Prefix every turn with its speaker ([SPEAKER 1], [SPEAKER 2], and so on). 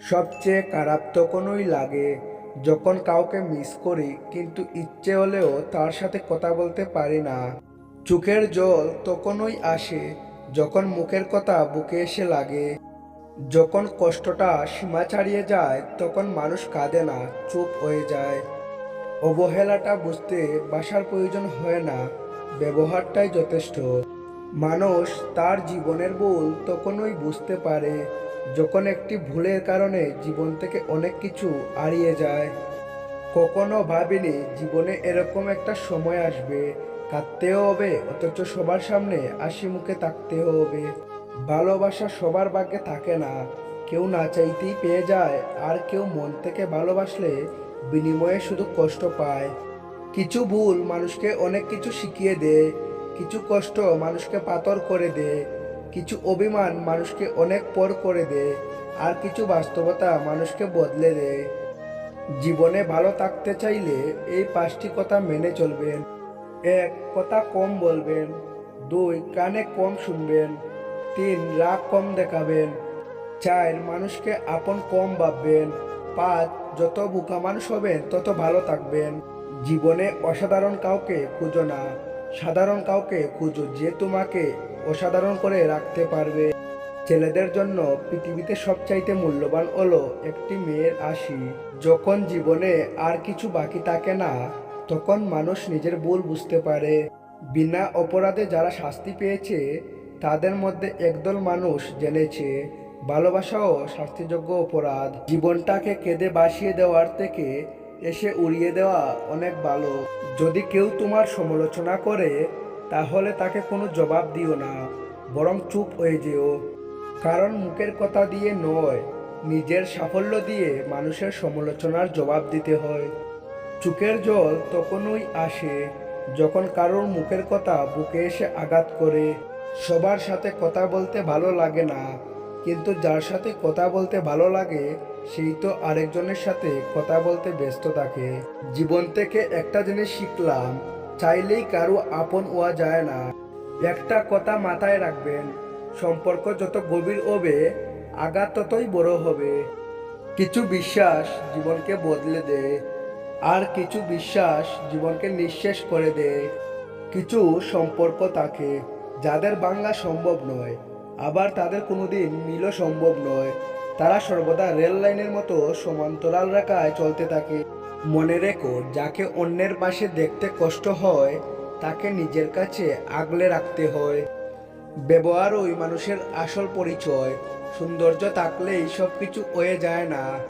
[SPEAKER 1] সবচেয়ে খারাপ তখনই লাগে। যখন কাউকে মিস করি, কিন্তু ইচ্ছে হলেও তার সাথে কথা বলতে পারি না। চোখের জল তখনই আসে, যখন মুখের কথা বুকে এসে লাগে। যখন কষ্টটা সীমা ছাড়িয়ে যায়, তখন মানুষ কাঁদে না, চুপ হয়ে যায়। অবহেলাটা বুঝতে বাসার প্রয়োজন হয় না, ব্যবহারটাই যথেষ্ট। মানুষ তার জীবনের ভুল তখনই বুঝতে পারে যখন একটি ভুলের কারণে জীবন থেকে অনেক কিছু হারিয়ে যায়, কখনো ভাবিনি জীবনে এরকম একটা সময় আসবে। কাঁদতেও হবে, অথচ সবার সামনে হাসি মুখে থাকতেও হবে। ভালোবাসা সবার ভাগ্যে থাকে না। কেউ না চাইতেই পেয়ে যায়, আর কেউ মন থেকে ভালোবাসলে বিনিময়ে শুধু কষ্ট পায়। কিছু ভুল মানুষকে অনেক কিছু শিখিয়ে দেয়, কিছু কষ্ট মানুষকে পাতর করে দেয়। কিছু অভিমান মানুষকে অনেক পর করে দেয়, আর কিছু বাস্তবতা মানুষকে বদলে দেয়। জীবনে ভালো থাকতে চাইলে এই পাঁচটি কথা মেনে চলবেন। এক, কথা কম বলবেন। দুই, কানে কম শুনবেন। তিন, রাগ কম দেখাবেন। চার, মানুষকে আপন কম ভাববেন। পাঁচ, যত বোকা মানুষ হবেন, তত ভালো থাকবেন। জীবনে অসাধারণ কাউকে খুঁজো না। সাধারণ কাউকে খুঁজো যে তোমাকে অসাধারণ করে রাখতে পারবে। ছেলেদের জন্য পৃথিবীতে সবচাইতে মূল্যবান হলো একটি মেয়ের আশি। যখন জীবনে আর কিছু বাকি থাকে না, তখন মানুষ নিজের ভুল বুঝতে পারে। বিনা অপরাধে যারা শাস্তি পেয়েছে, তাদের মধ্যে একদল মানুষ জেনেছে, ভালোবাসাও শাস্তিযোগ্য অপরাধ। জীবনটাকে কেঁদে বাসিয়ে দেওয়ার থেকে এসে উড়িয়ে দেওয়া অনেক ভালো। যদি কেউ তোমার সমালোচনা করে তাহলে তাকে কোনো জবাব দিও না, বরং চুপ হয়ে যেও। কারণ মুখের কথা দিয়ে নয়, নিজের সাফল্য দিয়ে মানুষের সমালোচনার জবাব দিতে হয়। চোখের জল তখনই আসে যখন কারোর মুখের কথা বুকে এসে আঘাত করে। সবার সাথে কথা বলতে ভালো লাগে না, কিন্তু যার সাথে কথা বলতে ভালো লাগে, সেই তো আরেকজনের সাথে কথা বলতে ব্যস্ত থাকে। জীবন থেকে একটা জিনিস শিখলাম চাইলেই কারও আপন হওয়া যায় না। একটা কথা মাথায় রাখবেন, সম্পর্ক যত গভীর হবে, আঘাত ততই বড় হবে। কিছু বিশ্বাস জীবনকে বদলে দেয়, আর কিছু বিশ্বাস জীবনকে নিঃশেষ করে দেয়। কিছু সম্পর্ক থাকে, যাদের বাংলা সম্ভব নয়, আবার তাদের কোনোদিন মিলও সম্ভব নয়। তারা সর্বদা রেল লাইনের মতো সমান্তরাল রেখায় চলতে থাকে। মনে রেখো, যাকে অন্যের পাশে দেখতে কষ্ট হয়, তাকে নিজের কাছে আগলে রাখতে হয়। ব্যবহার ওই মানুষের আসল পরিচয়। সৌন্দর্য থাকলেই সব কিছু হয়ে যায় না।